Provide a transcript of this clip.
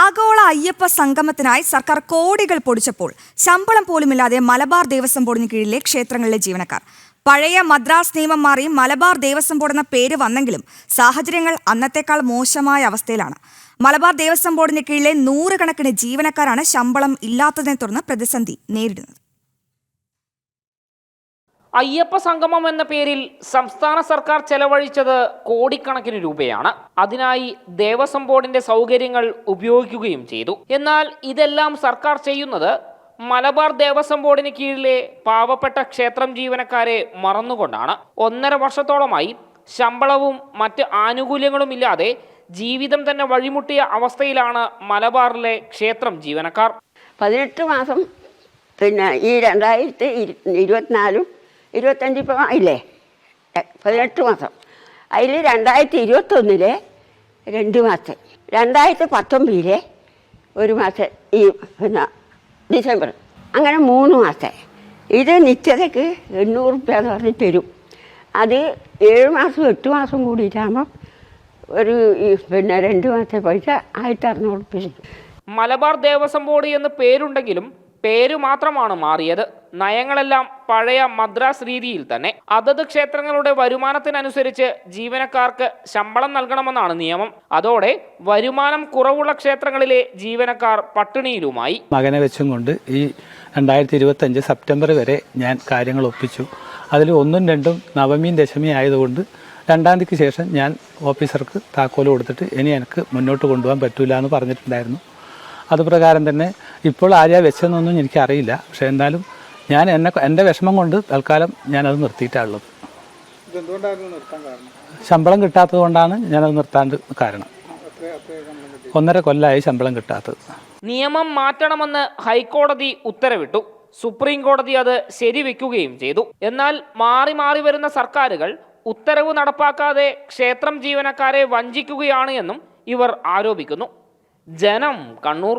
ആഗോള അയ്യപ്പ സംഗമത്തിനായി സർക്കാർ കോടികൾ പൊടിച്ചപ്പോൾ ശമ്പളം പോലുമില്ലാതെ മലബാർ ദേവസ്വം ബോർഡിന് കീഴിലെ ക്ഷേത്രങ്ങളിലെ ജീവനക്കാർ. പഴയ മദ്രാസ് നിയമം മാറി മലബാർ ദേവസ്വം ബോർഡ് എന്ന പേര് വന്നെങ്കിലും സാഹചര്യങ്ങൾ അന്നത്തേക്കാൾ മോശമായ അവസ്ഥയിലാണ്. മലബാർ ദേവസ്വം ബോർഡിന് കീഴിലെ നൂറുകണക്കിന് ജീവനക്കാരാണ് ശമ്പളം ഇല്ലാത്തതിനെ തുടർന്ന് പ്രതിസന്ധി നേരിടുന്നത്. അയ്യപ്പ സംഗമം എന്ന പേരിൽ സംസ്ഥാന സർക്കാർ ചെലവഴിച്ചത് കോടിക്കണക്കിന് രൂപയാണ്. അതിനായി ദേവസ്വം ബോർഡിന്റെ സൗകര്യങ്ങൾ ഉപയോഗിക്കുകയും ചെയ്തു. എന്നാൽ ഇതെല്ലാം സർക്കാർ ചെയ്യുന്നത് മലബാർ ദേവസ്വം ബോർഡിന് കീഴിലെ പാവപ്പെട്ട ക്ഷേത്രം ജീവനക്കാരെ മറന്നുകൊണ്ടാണ്. ഒന്നര വർഷത്തോളമായി ശമ്പളവും മറ്റ് ആനുകൂല്യങ്ങളും ഇല്ലാതെ ജീവിതം തന്നെ വഴിമുട്ടിയ അവസ്ഥയിലാണ് മലബാറിലെ ക്ഷേത്രം ജീവനക്കാർ. പതിനെട്ട് മാസം പിന്നെ ഈ രണ്ടായിരത്തി ഇരു ഇരുപത്തിനാലും ഇരുപത്തഞ്ച് ഇപ്പം ആയില്ലേ പതിനെട്ട് മാസം. അതിൽ രണ്ടായിരത്തി ഇരുപത്തൊന്നിലെ രണ്ട് മാസം. രണ്ടായിരത്തി പത്തൊമ്പതിലെ ഒരു മാസം ഈ പിന്നെ ഡിസംബർ. അങ്ങനെ മൂന്ന് മാസം. ഇത് നിത്യതയ്ക്ക് എണ്ണൂറ് റുപ്യ എന്ന് പറഞ്ഞ് തരും. അത് ഏഴ് മാസം എട്ട് മാസം കൂടിയിട്ടാകുമ്പം ഒരു പിന്നെ രണ്ട് മാസത്തെ പൈസ ആയിരത്തി അറുന്നൂറ് റുപ്യ മലബാർ ദേവസ്വം ബോർഡ് എന്ന് പേരുണ്ടെങ്കിലും പേരു മാത്രമാണ് മാറിയത്. നയങ്ങളെല്ലാം പഴയ മദ്രാസ് രീതിയിൽ തന്നെ. അതത് ക്ഷേത്രങ്ങളുടെ വരുമാനത്തിനനുസരിച്ച് ജീവനക്കാർക്ക് ശമ്പളം നൽകണമെന്നാണ് നിയമം. അതോടെ വരുമാനം കുറവുള്ള ക്ഷേത്രങ്ങളിലെ ജീവനക്കാർ പട്ടിണിയിലുമായി. മകനെ വെച്ചും കൊണ്ട് ഈ രണ്ടായിരത്തി ഇരുപത്തഞ്ച് സെപ്റ്റംബർ വരെ ഞാൻ കാര്യങ്ങൾ ഒപ്പിച്ചു. അതിൽ ഒന്നും രണ്ടും നവമിയും ദശമിയും ആയതുകൊണ്ട് രണ്ടാം തീയതിക്ക് ശേഷം ഞാൻ ഓഫീസർക്ക് താക്കോൽ കൊടുത്തിട്ട് ഇനി എനിക്ക് മുന്നോട്ട് കൊണ്ടുപോകാൻ പറ്റൂല എന്ന് പറഞ്ഞിട്ടുണ്ടായിരുന്നു. അതുപ്രകാരം തന്നെ ഇപ്പോൾ ആര്യ വെച്ചതെന്നൊന്നും എനിക്കറിയില്ല. പക്ഷേ എന്തായാലും ഞാൻ എന്നെ എന്റെ വിഷമം കൊണ്ട് തൽക്കാലം ഞാനത് നിർത്തിയിട്ടാണുള്ളത്. ശമ്പളം കിട്ടാത്തത് കൊണ്ടാണ് ഞാനത് നിർത്താണ്ട് കാരണം. ഒന്നര കൊല്ലമായി ശമ്പളം കിട്ടാത്തത്. നിയമം മാറ്റണമെന്ന് ഹൈക്കോടതി ഉത്തരവിട്ടു. സുപ്രീം കോടതി അത് ശരിവെക്കുകയും ചെയ്തു. എന്നാൽ മാറി മാറി വരുന്ന സർക്കാരുകൾ ഉത്തരവ് നടപ്പാക്കാതെ ക്ഷേത്രം ജീവനക്കാരെ വഞ്ചിക്കുകയാണ് എന്നും ഇവർ ആരോപിക്കുന്നു. ജനം കണ്ണൂർ